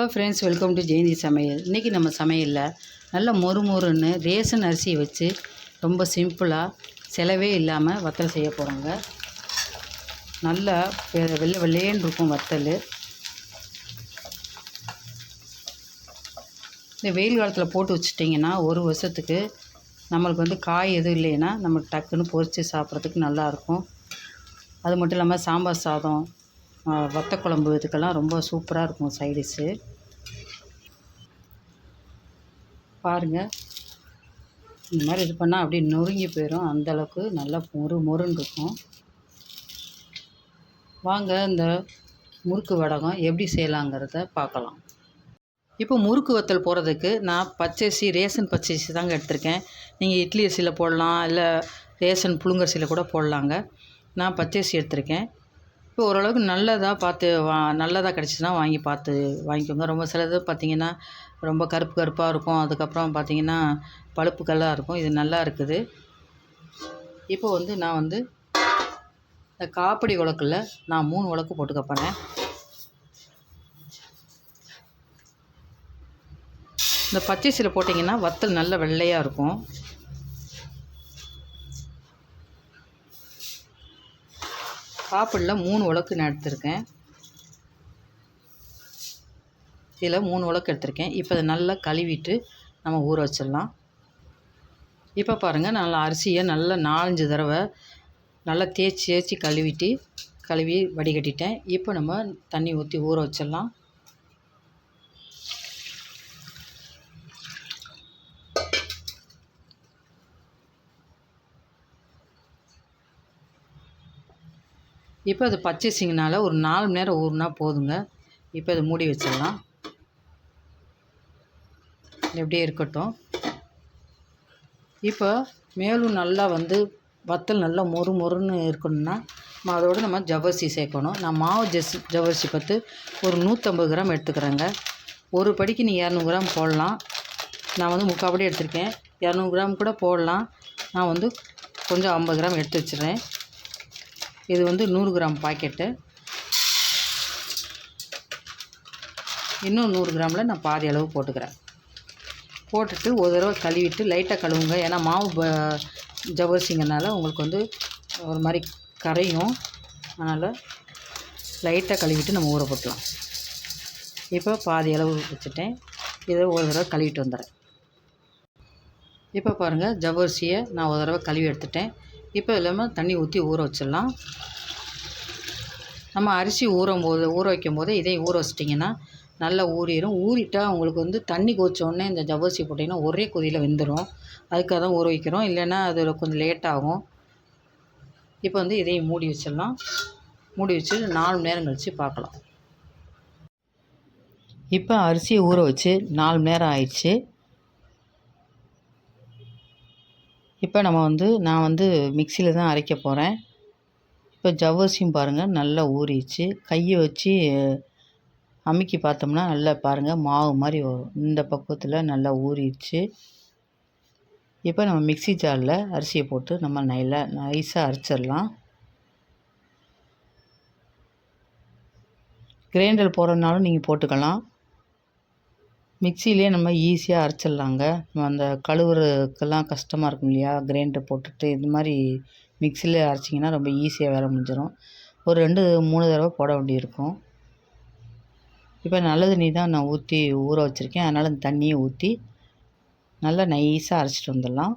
Hello friends welcome to Jayanthi Samayal. இன்றைக்கி நம்ம சமையலில் நல்ல மொறு மொறுன்னு ரேஷன் அரிசியை வச்சு ரொம்ப சிம்பிளாக செலவே இல்லாமல் வத்தல் செய்ய போகிறோங்க நல்லா வெ- வெள்ளை வெள்ளையேன்னு இருக்கும் வத்தல். இந்த வெயில் காலத்தில் போட்டு வச்சிட்டிங்கன்னா ஒரு வருஷத்துக்கு நம்மளுக்கு வந்து காய் எதுவும் இல்லைன்னா நம்ம டக்குன்னு பொரித்து சாப்பிட்றதுக்கு நல்லாயிருக்கும் அது மட்டும் இல்லாமல் சாம்பார் சாதம் வத்த குழம்பு இதுக்கெல்லாம் ரொம்ப சூப்பராக இருக்கும் சைடிஷ்ஷு பாருங்கள் இந்த மாதிரி இது பண்ணால் அப்படியே நொறுங்கி போயிடும் அந்தளவுக்கு நல்லா மொறு மொறுன்னு இருக்கும். வாங்க இந்த முறுக்கு வடகம் எப்படி செய்யலாங்கிறத பார்க்கலாம். இப்போ முறுக்கு வத்தல் போடுறதுக்கு நான் பச்சரிசி ரேஷன் பச்சரிசி தாங்க எடுத்திருக்கேன். நீங்கள் இட்லி அரிசியில் போடலாம் இல்லை ரேஷன் புழுங்கரிசியில் கூட போடலாங்க. நான் பச்சரிசி எடுத்திருக்கேன். இப்போ ஓரளவுக்கு நல்லதாக பார்த்து வா நல்லதாக கிடச்சிதுன்னா வாங்கி பார்த்து வாங்கிக்கோங்க. ரொம்ப சிலது பார்த்திங்கன்னா ரொம்ப கருப்பு கருப்பாக இருக்கும். அதுக்கப்புறம் பார்த்திங்கன்னா பழுப்பு கல்லாக இருக்கும். இது நல்லா இருக்குது. இப்போ வந்து நான் வந்து இந்த காப்படி உலக்கில் நான் மூணு உலக்கு போட்டுக்க போகிறேன் இந்த பச்சரிசியில் போட்டிங்கன்னா வத்தல் நல்ல வெள்ளையாக இருக்கும். காப்பிடில் மூணு உலக்கு நான் எடுத்திருக்கேன். இதில் மூணு உலக்கு எடுத்திருக்கேன். இப்போ அதை நல்லா கழுவிட்டு நம்ம ஊற வச்சிடலாம். இப்போ பாருங்கள் நல்லா அரிசியை நல்லா நாலஞ்சு தடவை நல்லா தேய்ச்சி தேய்ச்சி கழுவிட்டு கழுவி வடிகட்டிட்டேன். இப்போ நம்ம தண்ணி ஊற்றி ஊற வச்சிடலாம். இப்போ அது பச்சரிசிங்கனால ஒரு நாலு மணி நேரம் ஊறுனா போதுங்க. இப்போ அதை மூடி வச்சிடலாம். எப்படியே இருக்கட்டும். இப்போ மேலும் நல்லா வந்து வத்தல் நல்லா மொறு மொறுன்னு இருக்கணும்னா அதோடு நம்ம ஜவ்வரிசி சேர்க்கணும். நான் மாவு ஜஸ் ஜவ்வரிசி பார்த்து ஒரு நூற்றம்பது கிராம் எடுத்துக்கிறேங்க. ஒரு படிக்கு நீ இரநூறு கிராம் போடலாம். நான் வந்து முக்கால் படி எடுத்திருக்கேன். இரநூறு கிராம் கூட போடலாம். நான் வந்து கொஞ்சம் ஐம்பது கிராம் எடுத்து வச்சிடுறேன். இது வந்து நூறு கிராம் பாக்கெட்டு. இன்னும் நூறு கிராமில் நான் பாதி அளவு போட்டுக்கிறேன். போட்டுட்டு ஒரு தடவை கழுவிட்டு லைட்டாக கழுவுங்க. ஏன்னா மாவு ப- ஜவ்வரிசிங்கனால உங்களுக்கு வந்து ஒரு மாதிரி கரையும். அதனால் லைட்டாக கழுவிட்டு நம்ம ஊற போட்டலாம் இப்போ பாதி அளவு வச்சுட்டேன். இதை ஒரு தடவை கழுவிட்டு வந்துடுறேன். இப்போ பாருங்கள் ஜவ்வரிசியை நான் ஒரு தடவை கழுவி எடுத்துட்டேன். இப்போ இல்லாமல் தண்ணி ஊற்றி ஊற வச்சிடலாம். நம்ம அரிசி ஊறும் போது ஊற வைக்கும் போது இதையும் ஊற வச்சிட்டிங்கன்னா நல்லா ஊறிடும் ஊறிட்டால் உங்களுக்கு வந்து தண்ணி கொச்சோடனே உடனே இந்த ஜவ்வரிசி போட்டிங்கன்னா ஒரே கொதியில் வெந்துடும் அதுக்காக தான் ஊற வைக்கிறோம். இல்லைன்னா அது கொஞ்சம் லேட் ஆகும். இப்போ வந்து இதையும் மூடி வச்சிடலாம். மூடி வச்சு நாலு மணி நேரம் கழித்து பார்க்கலாம். இப்போ அரிசியை ஊற வச்சு நாலு மணி நேரம் ஆயிடுச்சு. இப்போ நம்ம வந்து நான் வந்து மிக்சியில் தான் அரைக்க போகிறேன் இப்போ ஜவ்வரிசியும் பாருங்கள் நல்லா ஊறிடுச்சு. கையை வச்சு அமுக்கி பார்த்தோம்னா நல்லா பாருங்கள் மாவு மாதிரி வரும். இந்த பக்குவத்தில் நல்லா ஊறிடுச்சு. இப்போ நம்ம மிக்ஸி ஜாரில் அரிசியை போட்டு நம்ம நல்லா நைஸாக அரைச்சிடலாம். கிரைண்டர் போடுறதுனாலும் நீங்கள் போட்டுக்கலாம். மிக்சிலேயே நம்ம ஈஸியாக அரைச்சிடலாங்க. நம்ம அந்த கழுவுறதுக்கெல்லாம் கஷ்டமாக இருக்கும் இல்லையா? கிரைண்டர் போட்டுட்டு இது மாதிரி மிக்சியில் அரைச்சிங்கன்னா ரொம்ப ஈஸியாக வேலை முடிஞ்சிடும் ஒரு ரெண்டு மூணு தடவை போட வேண்டியிருக்கும். இப்போ நல்ல தண்ணி தான் நான் ஊற்றி ஊற வச்சுருக்கேன். அதனால் அந்த தண்ணியை ஊற்றி நல்லா நைஸாக அரைச்சிட்டு வந்துடலாம்.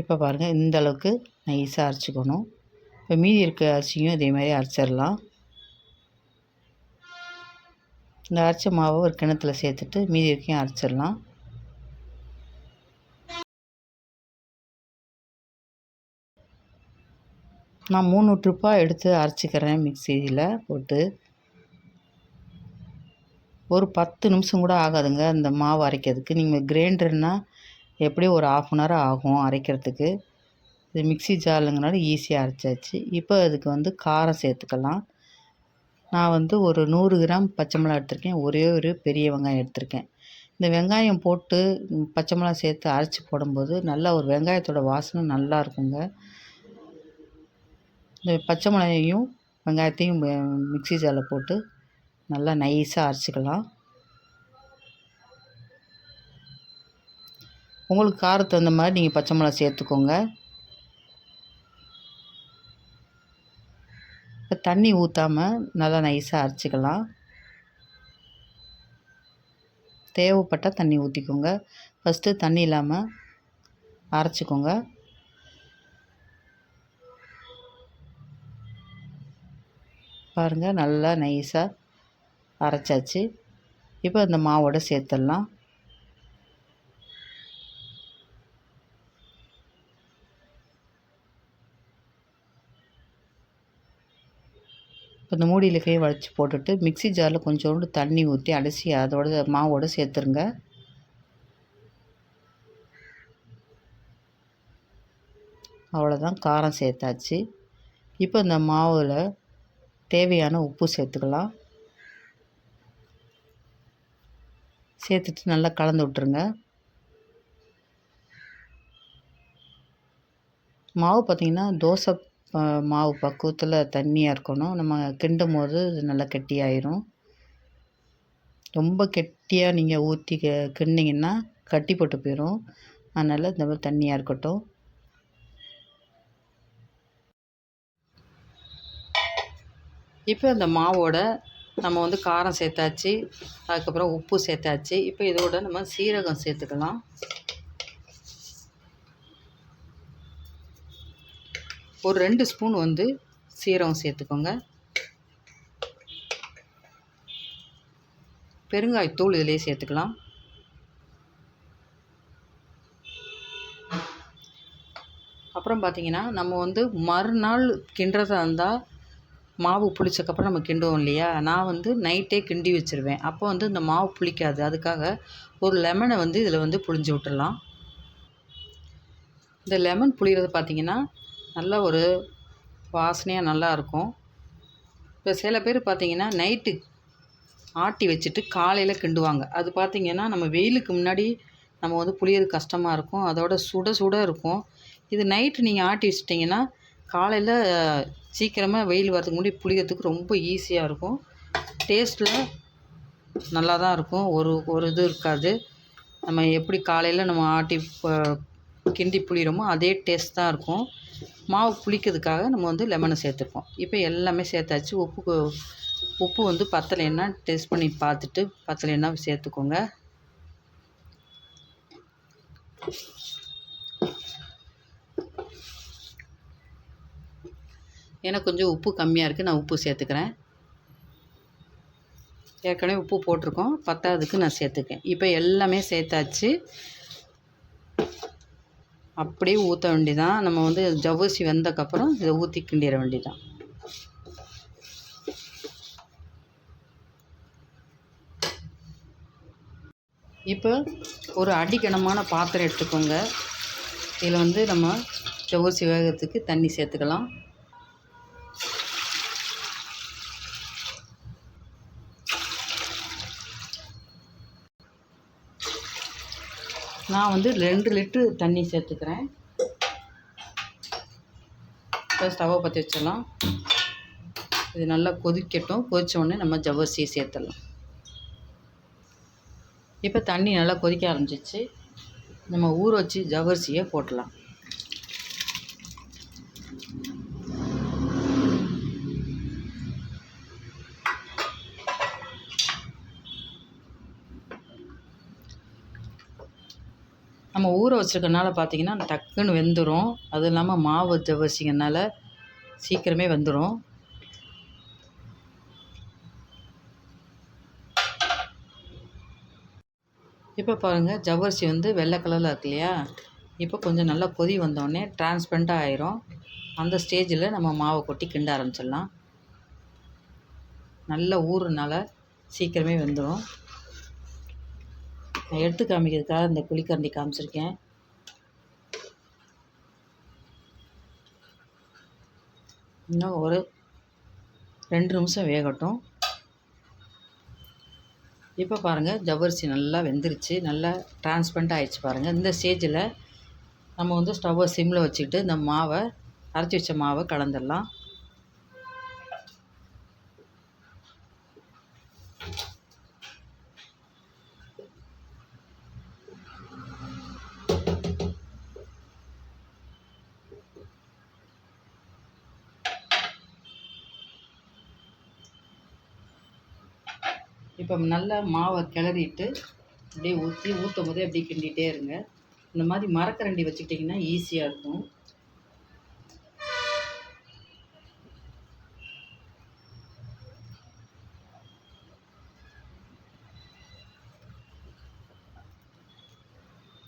இப்போ பாருங்கள் இந்த அளவுக்கு நைஸாக அரைச்சிக்கணும். இப்போ மீதி இருக்க அரிசியும் இதே மாதிரி அரைச்சிடலாம். இந்த அரைச்ச மாவை ஒரு கிணத்துல சேர்த்துட்டு மீதி இருக்கையும் அரைச்சிடலாம். நான் மூணு ட்ரிப்பாக எடுத்து அரைச்சிக்கிறேன் மிக்சியில் போட்டு. ஒரு பத்து நிமிஷம் கூட ஆகாதுங்க அந்த மாவு அரைக்கிறதுக்கு. நீங்கள் கிரைண்டர்னால் எப்படியும் ஒரு ஆஃப் அன் ஹவர் ஆகும் அரைக்கிறதுக்கு? இது மிக்ஸி ஜாருங்கிறனால ஈஸியாக அரைச்சாச்சு. இப்போ அதுக்கு வந்து காரம் சேர்த்துக்கலாம். நான் வந்து ஒரு நூறு கிராம் பச்சை மிளகா எடுத்திருக்கேன். ஒரே ஒரு பெரிய வெங்காயம் எடுத்திருக்கேன். இந்த வெங்காயம் போட்டு பச்சை மிளகா சேர்த்து அரைச்சி போடும்போது நல்லா ஒரு வெங்காயத்தோட வாசனை நல்லா இருக்குங்க. இந்த பச்சை மிளகாயையும் வெங்காயத்தையும் மிக்ஸி ஜாரில் போட்டு நல்லா நைஸாக அரைச்சிக்கலாம். உங்களுக்கு காரத்துக்கு தகுந்த மாதிரி நீங்கள் பச்சை மிளகா சேர்த்துக்கோங்க. இப்போ தண்ணி ஊற்றாமல் நல்லா நைஸாக அரைச்சிக்கலாம். தேவைப்பட்டால் தண்ணி ஊற்றிக்கோங்க ஃபஸ்ட்டு தண்ணி இல்லாமல் அரைச்சிக்கோங்க. பாருங்கள் நல்லா நைஸாக அரைச்சாச்சு. இப்போ இந்த மாவோட சேர்த்துடலாம். இப்போ இந்த மூடியில் கை வளைச்சி போட்டுட்டு மிக்ஸி ஜாரில் கொஞ்சோண்டு தண்ணி ஊற்றி அடைச்சி அதோட மாவோடு சேர்த்துருங்க. அவ்வளோதான் காரம் சேர்த்தாச்சு. இப்போ இந்த மாவில் தேவையான உப்பு சேர்த்துக்கலாம். சேர்த்துட்டு நல்லா கலந்து விட்ருங்க மாவு பார்த்திங்கன்னா தோசை மாவு பக்குவத்தில் தண்ணியாக இருக்கணும். நம்ம கிண்டும் போது இது நல்லா கெட்டியாயிரும். ரொம்ப கெட்டியாக நீங்கள் ஊற்றி க கிண்டிங்கன்னா கட்டி போட்டு போயிடும் அதனால் இந்த மாதிரி தண்ணியாக இருக்கட்டும். இப்போ அந்த மாவோட நம்ம வந்து காரம் சேர்த்தாச்சு. அதுக்கப்புறம் உப்பு சேர்த்தாச்சு. இப்போ இதோட நம்ம சீரகம் சேர்த்துக்கலாம். ஒரு ரெண்டு ஸ்பூன் வந்து சீரகம் சேர்த்துக்கோங்க. பெருங்காயத்தூள் இதிலே சேர்த்துக்கலாம். அப்புறம் பார்த்திங்கன்னா நம்ம வந்து மறுநாள் கிண்டுறதா இருந்தால் மாவு புளிச்சக்கப்புறம் நம்ம கிண்டுவோம் இல்லையா? நான் வந்து நைட்டே கிண்டி வச்சுருவேன். அப்போ வந்து இந்த மாவு புளிக்காது. அதுக்காக ஒரு லெமனை வந்து இதில் வந்து புளிஞ்சு விட்டுடலாம் இந்த லெமன் புளிகிறது பார்த்திங்கன்னா நல்ல ஒரு வாசனையாக நல்லா இருக்கும். இப்போ சில பேர் பார்த்திங்கன்னா நைட்டு ஆட்டி வச்சுட்டு காலையில் கிண்டுவாங்க. அது பார்த்திங்கன்னா நம்ம வெயிலுக்கு முன்னாடி நம்ம வந்து புளியறது கஷ்டமாக இருக்கும். அதோட சுட சுட இருக்கும். இது நைட்டு நீங்கள் ஆட்டி வச்சிட்டிங்கன்னா காலையில் சீக்கிரமாக வெயில் வரதுக்கு முன்னாடி புளியறதுக்கு ரொம்ப ஈஸியாக இருக்கும். டேஸ்ட்டில் நல்லா தான் இருக்கும். ஒரு ஒரு இது இருக்காது. நம்ம எப்படி காலையில் நம்ம ஆட்டி கிண்டி புளிகிறோமோ அதே டேஸ்ட் தான் இருக்கும். மாவு புளிக்கிறதுக்காக நம்ம வந்து லெமனை சேர்த்துப்போம். இப்போ எல்லாமே சேர்த்தாச்சு. உப்பு உப்பு வந்து பத்தலைன்னா டேஸ்ட் பண்ணி பார்த்துட்டு பத்தலைன்னா சேர்த்துக்கோங்க. எனக்கு கொஞ்சம் உப்பு கம்மியாக இருக்குது நான் உப்பு சேர்த்துக்கிறேன். ஏற்கனவே உப்பு போட்டிருக்கோம். பத்தாவதுக்கு நான் சேர்த்துக்கேன். இப்போ எல்லாமே சேர்த்தாச்சு. அப்படியே ஊற்ற வேண்டிதான். நம்ம வந்து ஜவ்வரிசி வெந்தக்கப்புறம் இதை ஊற்றி கிண்டிட வேண்டிதான். இப்போ ஒரு அடிக்கணமான பாத்திரம் எடுத்துக்கோங்க. இதில் வந்து நம்ம ஜவ்வரிசி வேகிறதுக்கு தண்ணி சேர்த்துக்கலாம். நான் வந்து ரெண்டு லிட்ரு தண்ணி சேர்த்துக்கிறேன். இப்போ ஸ்டவ்வை பற்றி வச்சிடலாம். இது நல்லா கொதிக்கட்டும். கொதித்த உடனே நம்ம ஜவ்வரிசியை சேர்த்துடலாம். இப்போ தண்ணி நல்லா கொதிக்க ஆரம்பிச்சிச்சு. நம்ம ஊற வச்சு ஜவ்வரிசியை போட்டலாம் நம்ம ஊற வச்சுருக்கனால பார்த்திங்கன்னா டக்குன்னு வெந்துடும் அதுவும் இல்லாமல் மாவு ஜவ்வரிசிங்கனால சீக்கிரமே வெந்துடும் இப்போ பாருங்கள் ஜவ்வரிசி வந்து வெள்ளை கலரில் இருக்கு இல்லையா? இப்போ கொஞ்சம் நல்லா கொதி வந்தோடனே டிரான்ஸ்பரண்ட்டாக ஆயிரும். அந்த ஸ்டேஜில் நம்ம மாவை கொட்டி கிண்ட ஆரம்பிச்சிடலாம். நல்லா ஊறுனால சீக்கிரமே வெந்துடும் நான் எடுத்து காமிக்கிறதுக்காக இந்த குழிக்கரண்டி காமிச்சிருக்கேன். இன்னும் ஒரு ரெண்டு நிமிஷம் வேகட்டும். இப்போ பாருங்கள் ஜவ்வரிசி நல்லா வெந்துருச்சு நல்லா டிரான்ஸ்பரண்ட் ஆகிடுச்சு பாருங்கள் இந்த ஸ்டேஜில் நம்ம வந்து ஸ்டவ்வை சிம்மில் வச்சுக்கிட்டு இந்த மாவை அரைச்சி வச்ச மாவை கலந்துடலாம். இப்போ நல்லா மாவை கிளறிட்டு அப்படியே ஊற்றி ஊற்றும் போதே அப்படியே கிண்டிகிட்டே இருங்க. இந்த மாதிரி மரக்கரண்டி வச்சுக்கிட்டிங்கன்னா ஈஸியாக இருக்கும்.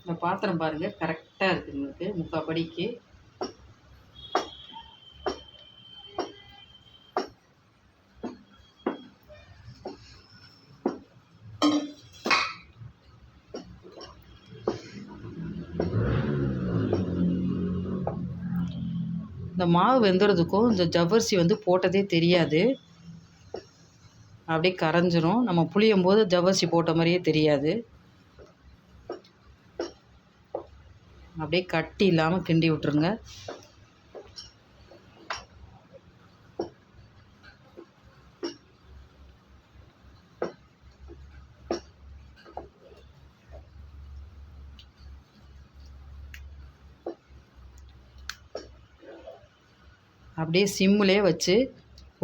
இந்த பாத்திரம் பாருங்கள் கரெக்டாக இருக்குது உங்களுக்கு முக்கால் படிக்கு. மாவு வெந்துறதுக்கும் இந்த ஜவ்வரிசி வந்து போட்டதே தெரியாது. அப்படியே கரைஞ்சிரும். நம்ம புளியும் போது ஜவ்வரிசி போட்ட மாதிரியே தெரியாது. அப்படியே கட்டி இல்லாமல் கிண்டி விட்டுருங்க. அப்படியே சிம்மிலே வச்சு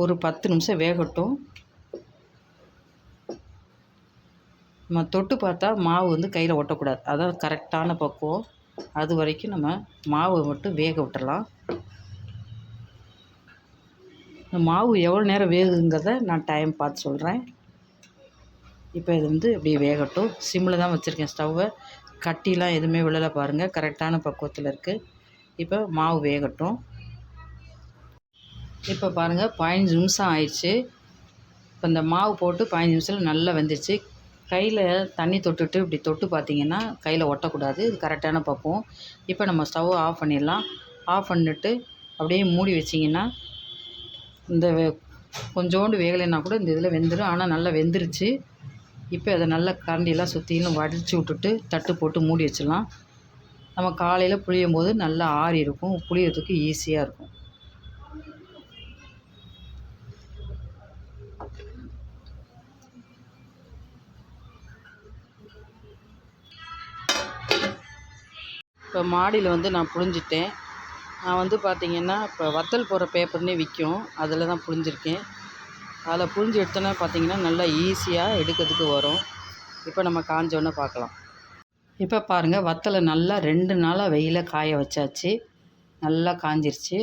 ஒரு பத்து நிமிஷம் வேகட்டும். நம்ம தொட்டு பார்த்தா மாவு வந்து கையில் ஒட்டக்கூடாது. அதான் கரெக்டான பக்குவம். அது வரைக்கும் நம்ம மாவை மட்டும் வேக விட்டுறலாம். இந்த மாவு எவ்வளோ நேரம் வேகுங்கிறத நான் டைம் பார்த்து சொல்கிறேன் இப்போ இது வந்து அப்படியே வேகட்டும். சிம்மில் தான் வச்சுருக்கேன் ஸ்டவ்வை. கட்டிலாம் எதுவுமே விழலை பாருங்கள் கரெக்டான பக்குவத்தில் இருக்குது இப்போ மாவு வேகட்டும். இப்போ பாருங்கள் பதினஞ்சு நிமிஷம் ஆயிடுச்சு. இப்போ இந்த மாவு போட்டு பதினஞ்சு நிமிஷத்தில் நல்லா வெந்துருச்சு. கையில் தண்ணி தொட்டுட்டு இப்படி தொட்டு பார்த்தீங்கன்னா கையில் ஒட்டக்கூடாது. இது கரெக்டான பக்குவம். இப்போ நம்ம ஸ்டவ் ஆஃப் பண்ணிடலாம். ஆஃப் பண்ணிட்டு அப்படியே மூடி வச்சிங்கன்னா இந்த கொஞ்சோண்டு வேகலைன்னா கூட இந்த இதில் வெந்துடும் ஆனால் நல்லா வெந்துருச்சு. இப்போ அதை நல்லா கரண்டியெல்லாம் சுற்றிலும் வடித்து விட்டுட்டு தட்டு போட்டு மூடி வச்சிடலாம். நம்ம காலையில் புளியும் போது நல்லா ஆறி இருக்கும். புளியறதுக்கு ஈஸியாக இருக்கும். இப்போ மாடியில் வந்து நான் புழிஞ்சிட்டேன். நான் வந்து பார்த்திங்கன்னா இப்போ வத்தல் போடுற பேப்பர்னே விற்கும். அதில் தான் புழிஞ்சிருக்கேன். அதில் புழிஞ்சு எடுத்தோன்னே பார்த்திங்கன்னா நல்லா ஈஸியாக எடுக்கிறதுக்கு வரும். இப்போ நம்ம காஞ்சோன்னே பார்க்கலாம். இப்போ பாருங்கள் வத்தலை நல்லா ரெண்டு நாளாக வெயிலில் காய வச்சாச்சு. நல்லா காஞ்சிருச்சு.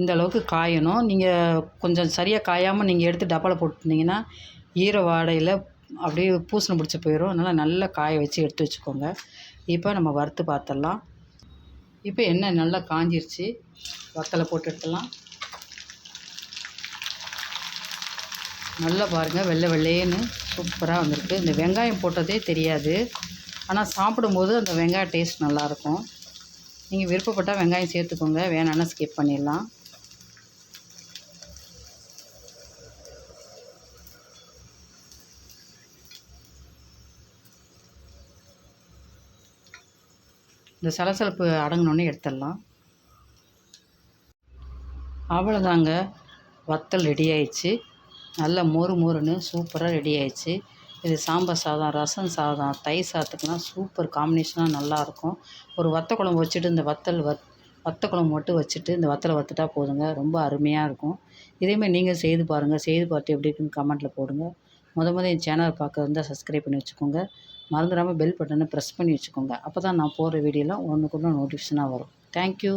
இந்த அளவுக்கு காயணும். நீங்கள் கொஞ்சம் சரியாக காயாமல் நீங்கள் எடுத்து டப்பாவில் போட்டுருந்தீங்கன்னா ஈர வாடையில் அப்படியே பூசணி பிடிச்சி போயிடும் அதனால் நல்லா காய வச்சு எடுத்து வச்சுக்கோங்க. இப்போ நம்ம வறுத்து பார்த்துடலாம். இப்போ எண்ணெய் நல்லா காஞ்சிருச்சு. வத்தலை போட்டு எடுத்துடலாம். நல்லா பாருங்கள் வெள்ளை வெள்ளையேன்னு சூப்பராக வந்திருக்கு. இந்த வெங்காயம் போட்டதே தெரியாது. ஆனால் சாப்பிடும்போது அந்த வெங்காய டேஸ்ட் நல்லாயிருக்கும் நீங்கள் விருப்பப்பட்டால் வெங்காயம் சேர்த்துக்கோங்க. வேணான்னா ஸ்கிப் பண்ணிடலாம். இந்த சலசலப்பு அடங்கினோடனே எடுத்துடலாம். அவ்வளோதாங்க வத்தல் ரெடி ஆயிடுச்சு. நல்ல மொறு மொறுன்னு சூப்பராக ரெடி ஆயிடுச்சு. இது சாம்பார் சாதம் ரசம் சாதம் தயிர் சாதத்துக்குலாம் சூப்பர் காம்பினேஷனாக நல்லாயிருக்கும் ஒரு வத்த குழம்பு வச்சுட்டு இந்த வத்தல் வத் வத்த குழம்பு மட்டும் வச்சுட்டு இந்த வத்தலை வத்துட்டா போதுங்க. ரொம்ப அருமையாக இருக்கும். இதேமாதிரி நீங்கள் செய்து பாருங்கள் செய்து பார்த்து எப்படி இருக்குன்னு கமெண்ட்டில் போடுங்க. முத முத என் சேனல் பார்க்க இருந்தால் சப்ஸ்கிரைப் பண்ணி வச்சுக்கோங்க. மறந்துடாமல் பெல் பட்டனை ப்ரெஸ் பண்ணி வச்சுக்கோங்க. அப்போ தான் நான் போடுற வீடியோலாம் ஒன்றுக்கு ஒன்று நோட்டிஃபிகேஷனாக வரும். தேங்க்யூ